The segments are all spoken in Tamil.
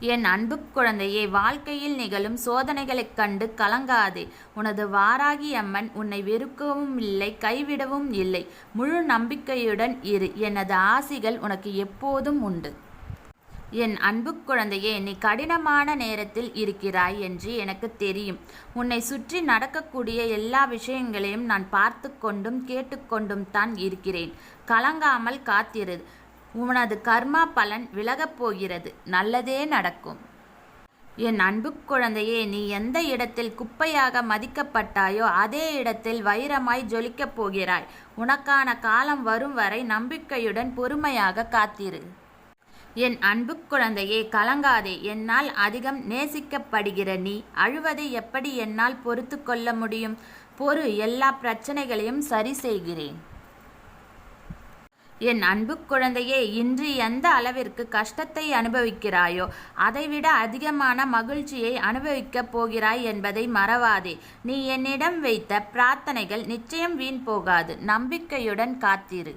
என் அன்பு குழந்தையே வாழ்க்கையில் நிகழும் சோதனைகளைக் கண்டு கலங்காதே. உனது வாராகி அம்மன் உன்னை வெறுக்கவும் இல்லை கைவிடவும் இல்லை. முழு நம்பிக்கையுடன் இரு. எனது ஆசிகள் உனக்கு எப்போதும் உண்டு. என் அன்பு குழந்தையே நீ கடினமான நேரத்தில் இருக்கிறாய் என்று எனக்கு தெரியும். உன்னை சுற்றி நடக்கக்கூடிய எல்லா விஷயங்களையும் நான் பார்த்து கொண்டும் கேட்டுக்கொண்டும் தான் இருக்கிறேன். கலங்காமல் காத்திரு. உனது கர்மா பலன் விலகப் போகிறது. நல்லதே நடக்கும். என் அன்பு குழந்தையே நீ எந்த இடத்தில் குப்பையாக மதிக்கப்பட்டாயோ அதே இடத்தில் வைரமாய் ஜொலிக்கப் போகிறாய். உனக்கான காலம் வரும் வரை நம்பிக்கையுடன் பொறுமையாக காத்திரு. என் அன்பு குழந்தையே கலங்காதே. என்னால் அதிகம் நேசிக்கப்படுகிற நீ அழுவதை எப்படி என்னால் பொறுத்து கொள்ள முடியும்? பொறு எல்லா பிரச்சனைகளையும் சரி செய்கிறேன். என் அன்பு குழந்தையே இன்று எந்த அளவிற்கு கஷ்டத்தை அனுபவிக்கிறாயோ அதைவிட அதிகமான மகிழ்ச்சியை அனுபவிக்கப் போகிறாய் என்பதை மறவாதே. நீ என்னிடம் வைத்த பிரார்த்தனைகள் நிச்சயம் வீண் போகாது. நம்பிக்கையுடன் காத்திரு.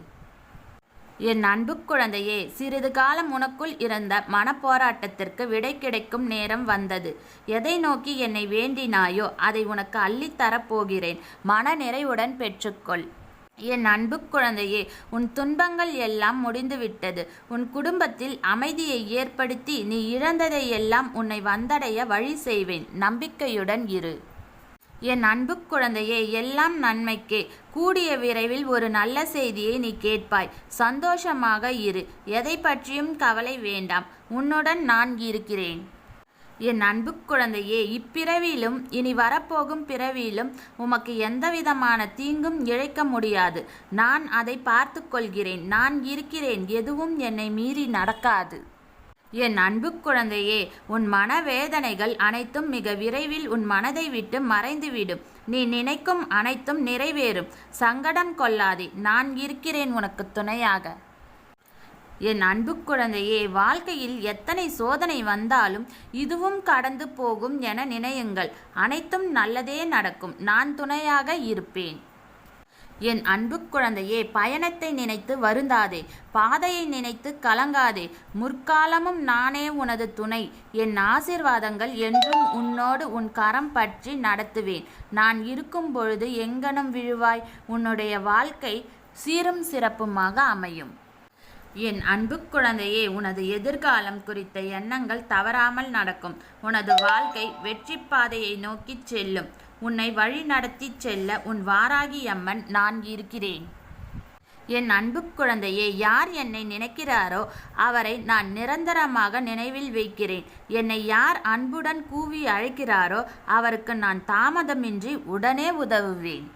என் அன்பு குழந்தையே சிறிது காலம் உனக்குள் இருந்த மனப்போராட்டத்திற்கு விடை கிடைக்கும் நேரம் வந்தது. எதை நோக்கி என்னை வேண்டினாயோ அதை உனக்கு அள்ளித்தரப் போகிறேன். மன நிறைவுடன் பெற்றுக்கொள். என் அன்பு குழந்தையே உன் துன்பங்கள் எல்லாம் முடிந்துவிட்டது. உன் குடும்பத்தில் அமைதியை ஏற்படுத்தி நீ இழந்ததை எல்லாம் உன்னை வந்தடைய வழி செய்வேன். நம்பிக்கையுடன் இரு. என் அன்பு குழந்தையே எல்லாம் நன்மைக்கே. கூடிய விரைவில் ஒரு நல்ல செய்தியை நீ கேட்பாய். சந்தோஷமாக இரு. எதை பற்றியும் கவலை வேண்டாம். உன்னுடன் நான் இருக்கிறேன். என் அன்பு குழந்தையே இப்பிறவியிலும் இனி வரப்போகும் பிறவியிலும் உமக்கு எந்தவிதமான தீங்கும் இழைக்க முடியாது. நான் அதை பார்த்து கொள்கிறேன் நான் இருக்கிறேன். எதுவும் என்னை மீறி நடக்காது. என் அன்பு குழந்தையே உன் மனவேதனைகள் அனைத்தும் மிக விரைவில் உன் மனதை விட்டு மறைந்துவிடும். நீ நினைக்கும் அனைத்தும் நிறைவேறும். சங்கடம் கொள்ளாதே. நான் இருக்கிறேன் உனக்கு துணையாக. என் அன்பு குழந்தையே வாழ்க்கையில் எத்தனை சோதனை வந்தாலும் இதுவும் கடந்து போகும் என நினையுங்கள். அனைத்தும் நல்லதே நடக்கும். நான் துணையாக இருப்பேன். என் அன்பு குழந்தையே பயணத்தை நினைத்து வருந்தாதே. பாதையை நினைத்து கலங்காதே. முற்காலமும் நானே உனது துணை. என் ஆசிர்வாதங்கள் என்றும் உன்னோடு உன் கரம் பற்றி நடத்துவேன். நான் இருக்கும் பொழுது எங்கனம் விழுவாய். உன்னுடைய வாழ்க்கை சீரும் சிறப்புமாக அமையும். என் அன்பு குழந்தையே உனது எதிர்காலம் குறித்த எண்ணங்கள் தவறாமல் நடக்கும். உனது வாழ்க்கை வெற்றி பாதையை நோக்கிச் செல்லும். உன்னை வழி நடத்தி செல்ல உன் வாராகி அம்மன் நான் இருக்கிறேன். என் அன்பு குழந்தையே யார் என்னை நினைக்கிறாரோ அவரை நான் நிரந்தரமாக நினைவில் வைக்கிறேன். என்னை யார் அன்புடன் கூவி அழைக்கிறாரோ அவருக்கு நான் தாமதமின்றி உடனே உதவுவேன்.